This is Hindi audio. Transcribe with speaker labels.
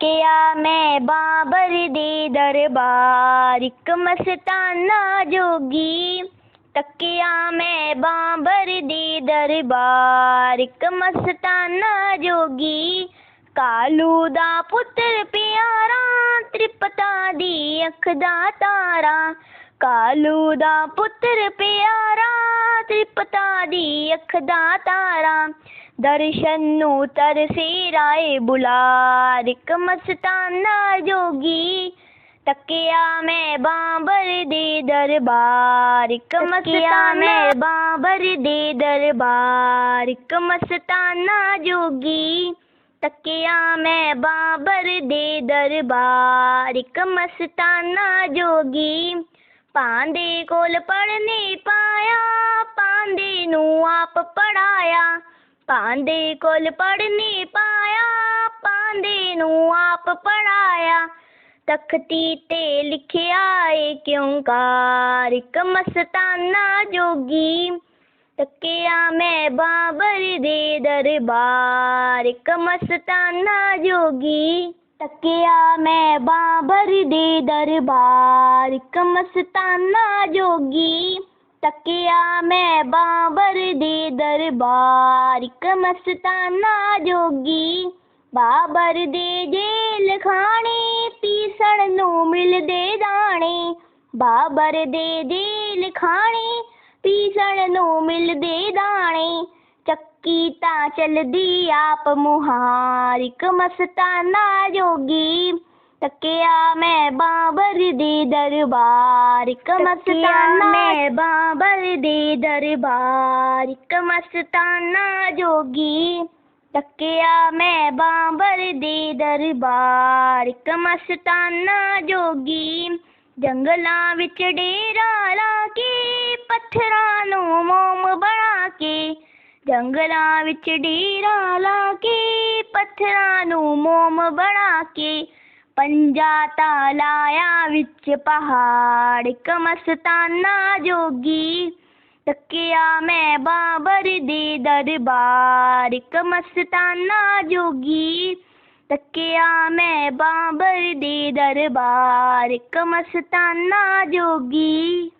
Speaker 1: ਤੱਕਿਆ ਮੈਂ ਬਾਬਰ ਦੇ ਦਰਬਾਰ ਇੱਕ ਮਸਤਾਨਾ ਜੋਗੀ ਤੱਕਿਆ ਮੈਂ ਬਾਬਰ ਦੇ ਦਰਬਾਰ ਇੱਕ ਮਸਤਾਨਾ ਜੋਗੀ ਕਾਲੂ ਦਾ ਪੁੱਤਰ ਪਿਆਰਾ ਤ੍ਰਿਪਤਾ ਦੀ ਅੱਖ ਦਾ ਤਾਰਾ ਕਾਲੂ ਦਾ ਪੁੱਤਰ ਪਿਆਰਾ ਤ੍ਰਿਪਤਾ ਦੀ ਅੱਖ ਦਾ ਤਾਰਾ ਦਰਸ਼ਨ ਨੂੰ ਤਰਸੇ ਰਾਏ ਬੁਲਾਰ ਇੱਕ ਮਸਤਾਨਾ ਜੋਗੀ ਤੱਕਿਆ ਮੈਂ ਬਾਬਰ ਦੇ ਦਰਬਾਰ ਇੱਕ ਮਸਤਾਨਾ ਮੈਂ ਬਾਬਰ ਦੇ ਦਰਬਾਰ ਇੱਕ ਮਸਤਾਨਾ ਜੋਗੀ ਤੱਕਿਆ ਮੈਂ ਬਾਬਰ ਦੇ ਦਰਬਾਰ ਇੱਕ ਮਸਤਾਨਾ ਜੋਗੀ ਪਾਂਦੇ ਕੋਲ ਪੜਨੇ ਪਾਇਆ ਪਾਂਦੇ ਨੂੰ ਆਪ ਪੜਾਇਆ ਪਾਂਦੇ ਕੋਲ ਪੜਨੇ ਪਾਇਆ ਪਾਂਦੇ ਨੂੰ ਆਪ ਪੜਾਇਆ ਤਖਤੀ ਤੇ ਲਿਖਿਆ ਏ ਕਿਉਂ ਕਾਰ ਇੱਕ ਮਸਤਾਨਾ ਜੋਗੀ ਤੱਕਿਆ ਮੈਂ ਬਾਬਰ ਦੇ ਦਰਬਾਰ ਇੱਕ ਮਸਤਾਨਾ ਜੋਗੀ ਤੱਕਿਆ ਮੈਂ ਬਾਬਰ ਦੇ ਦਰਬਾਰ ਇੱਕ ਮਸਤਾਨਾ ਜੋਗੀ ਤੱਕਿਆ ਮੈਂ ਬਾਬਰ ਦੇ ਦਰਬਾਰ ਇੱਕ ਮਸਤਾਨਾ ਜੋਗੀ ਬਾਬਰ ਦੇ ਜੇਲ ਖਾਣੇ ਪੀਸਣ ਨੂੰ ਮਿਲਦੇ ਦਾਣੇ ਬਾਬਰ ਦੇ ਜੇਲ ਖਾਣੇ ਪੀਸਣ ਨੂੰ ਮਿਲਦੇ ਦਾਣੇ ਚੱਕੀ ਤਾਂ ਚਲਦੀ ਆਪ ਮੁਹਾਰ ਇੱਕ ਮਸਤਾਨਾ ਜੋਗੀ ਤੱਕਿਆ ਮੈਂ ਬਾਬਰ दी दरबार कमस्ताना में बाबर दी दरबार कमस्ताना जोगी। तकिया में बाबर दी दरबार कमस्ताना जोगी। जंगलों विच डेरा ला के पत्थरों नु मोम बना के जंगलों विच डेरा ला के पत्थरों नु मोम बना के पंजा तालाया विच पहाड़ कमस्ताना जोगी। तकिया मैं बाबर दे दरबार कमस्ताना जोगी। तकिया मैं बाबर दे दरबार कमस्ताना जोगी।